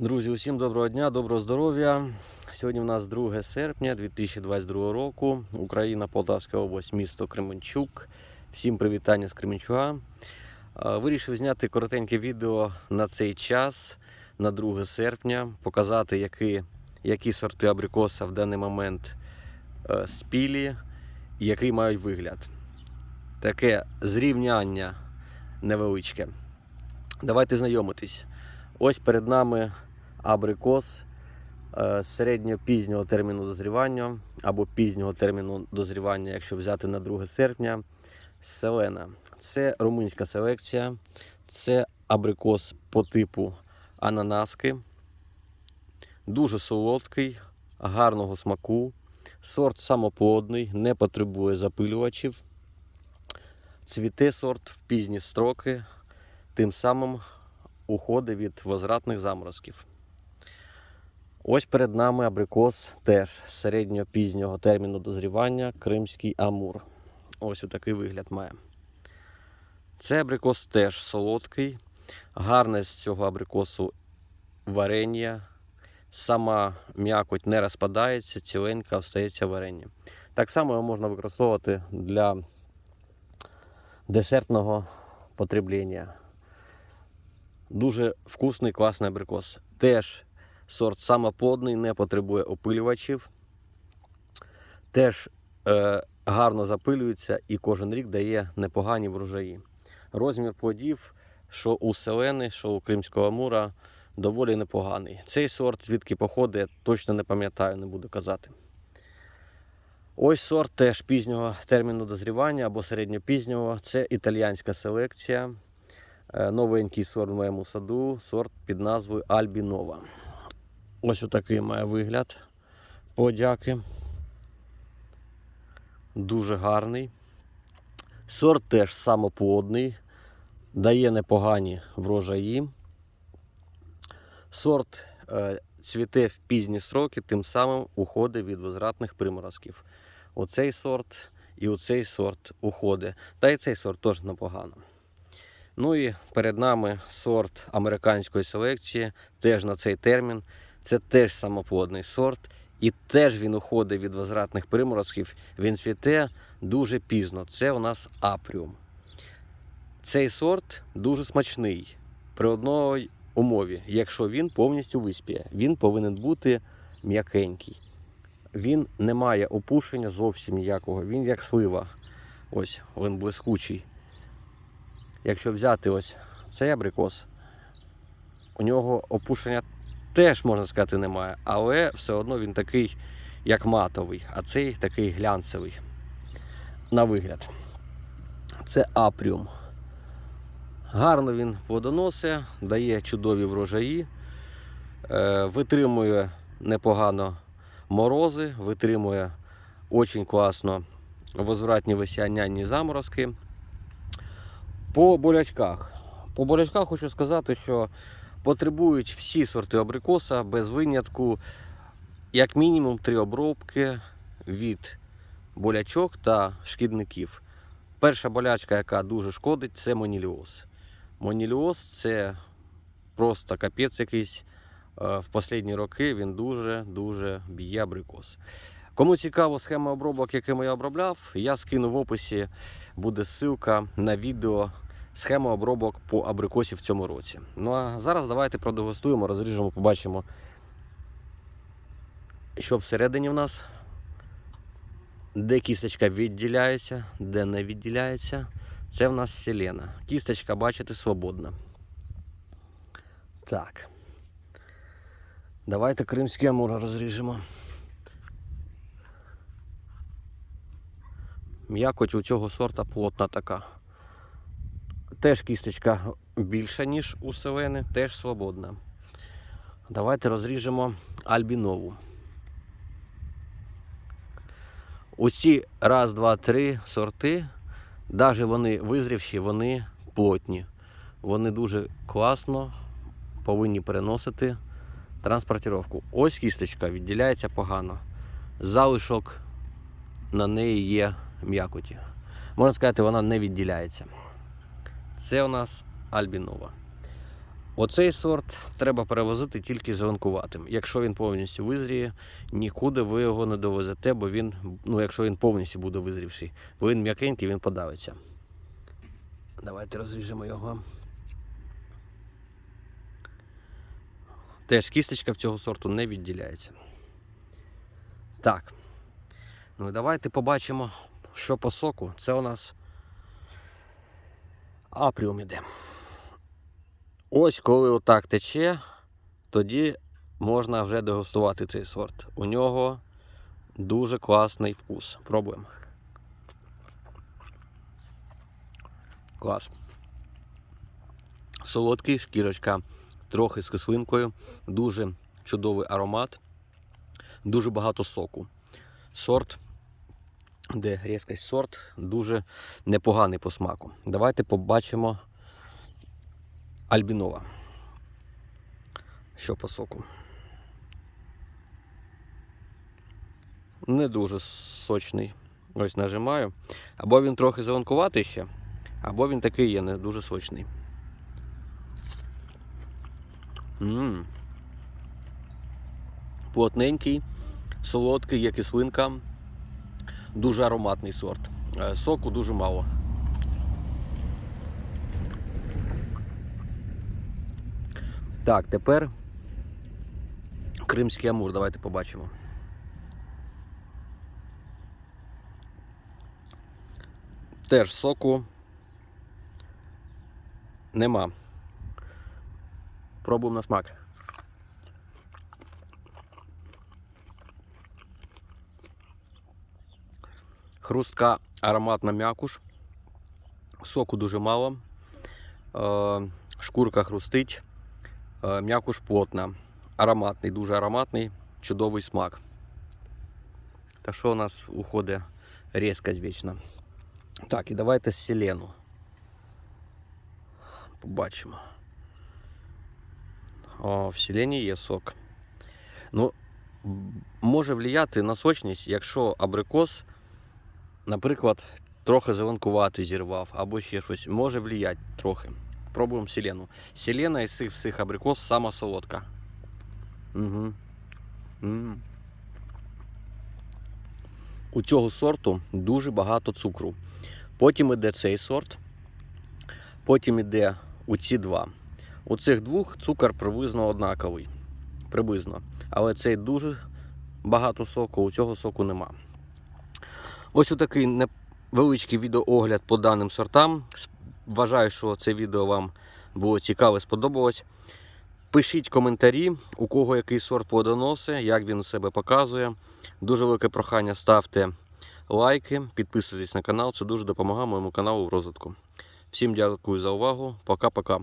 Друзі, усім доброго дня, доброго здоров'я. Сьогодні у нас 2 серпня 2022 року. Україна, Полтавська область, місто Кременчук. Всім привітання з Кременчуга. Вирішив зняти коротеньке відео на цей час, на 2 серпня, показати, які, які сорти абрикоса в даний момент е, спілі і який мають вигляд. Таке зрівняння невеличке. Давайте знайомитись. Ось перед нами абрикос е, середньо-пізнього терміну дозрівання або пізнього терміну дозрівання, якщо взяти на 2 серпня. Селена. Це румунська селекція, це абрикос по типу ананаски. Дуже солодкий, гарного смаку. Сорт самоплодний, не потребує запилювачів. Цвіте сорт в пізні строки, тим самим уходить від возвратних заморозків. Ось перед нами абрикос теж середньо-пізнього терміну дозрівання Кримський Амур. Ось такий вигляд має. Це абрикос теж солодкий. Гарне з цього абрикосу варення. Сама м'якоть не розпадається, ціленька остається варення. Так само його можна використовувати для десертного потреблення. Дуже вкусний, класний абрикос. Теж сорт самоплодний, не потребує опилювачів. Теж е, гарно запилюється і кожен рік дає непогані врожаї. Розмір плодів, що у селени, що у Кримського Амура, доволі непоганий. Цей сорт, звідки походить, я точно не пам'ятаю, не буду казати. Ось сорт теж пізнього терміну дозрівання або середньопізнього. Це італіянська селекція. Е, Новенький сорт в моєму саду, сорт під назвою Альбінова. Ось отакий має вигляд. Подяки. Дуже гарний. Сорт теж самоплодний, дає непогані врожаї. Сорт е, цвіте в пізні строки, тим самим уходить від возвратних приморозків. Оцей сорт і оцей сорт уходить. Та й цей сорт теж непогано. Ну і перед нами сорт американської селекції, теж на цей термін. Це теж самоплодний сорт. І теж він уходить від возвратних приморозків. Він цвіте дуже пізно. Це у нас апріум. Цей сорт дуже смачний при одній умові, якщо він повністю виспіє. Він повинен бути м'якенький. Він не має опушення зовсім ніякого. Він як слива. Ось він блискучий. Якщо взяти ось цей абрикос, у нього опушення теж, можна сказати, немає, але все одно він такий, як матовий, а цей такий глянцевий. На вигляд. Це апріум. Гарно він плодоносить, дає чудові врожаї, е, витримує непогано морози, витримує дуже класно возвратні весняні заморозки. По болячках. По болячках хочу сказати, що потребують всі сорти абрикоса без винятку, як мінімум три обробки від болячок та шкідників. Перша болячка, яка дуже шкодить, це моніліоз. Моніліоз це просто капець якийсь. Е, В останні роки він дуже-дуже б'є абрикос. Кому цікаво схема обробок, якими я обробляв, я скину в описі буде ссылка на відео схема обробок по абрикосі в цьому році. Ну а зараз давайте продегустуємо, розріжемо, побачимо, що всередині в нас, де кісточка відділяється, де не відділяється. Це в нас селена. Кісточка, бачите, свободна. Так. Давайте кримський амур розріжемо. М'якоть у цього сорта плотна така. Теж кісточка більша, ніж у селени, теж свободна. Давайте розріжемо альбінову. Усі раз, два, три сорти, навіть вони визрівші, вони плотні. Вони дуже класно повинні переносити транспортировку. Ось кісточка відділяється погано. Залишок на неї є м'якоті. Можна сказати, вона не відділяється. Це у нас альбінова. Оцей сорт треба перевозити тільки зеленкуватим. Якщо він повністю визріє, нікуди ви його не довезете, бо він, ну якщо він повністю буде визрівший, бо він м'якенький, він подавиться. Давайте розріжемо його. Теж кісточка в цього сорту не відділяється. Так. Ну і давайте побачимо, що по соку. Це у нас апріум іде. Ось коли отак тече, тоді можна вже дегустувати цей сорт. У нього дуже класний вкус. Пробуємо. Клас. Солодкий, шкірочка трохи з кислинкою, дуже чудовий аромат, дуже багато соку. Сорт, де різкость сорт, дуже непоганий по смаку. Давайте побачимо Альбінова. Що по соку? Не дуже сочний. Ось нажимаю. Або він трохи зеленкуватий ще, або він такий є, не дуже сочний. М. Плотненький, солодкий, є кислинка. Дуже ароматний сорт. Е, Соку дуже мало. Так, тепер Кримський Амур. Давайте побачимо. Теж соку нема. Пробуємо на смак. Хрустка ароматна м'якуш. Соку дуже мало. Е, Шкурка хрустить. Е, М'якуш плотна. Ароматний, дуже ароматний, чудовий смак. Та що у нас уходить різкость вічна. Так, і давайте селену. Побачимо. О, в селені є сок. Ну, може влияти на сочність, якщо абрикос, наприклад, трохи зеленкувати зірвав, або ще щось. Може влияти трохи. Пробуємо селену. Селена із цих всіх абрикос сама солодка. Угу. У цього сорту дуже багато цукру. Потім іде цей сорт, потім іде у ці два. У цих двох цукор приблизно однаковий. Приблизно. Але цей дуже багато соку, у цього соку нема. Ось такий невеличкий відеоогляд по даним сортам. Вважаю, що це відео вам було цікаве, сподобалось. Пишіть коментарі, у кого який сорт плодоносить, як він у себе показує. Дуже велике прохання ставте лайки, підписуйтесь на канал. Це дуже допомагає моєму каналу в розвитку. Всім дякую за увагу. Пока-пока.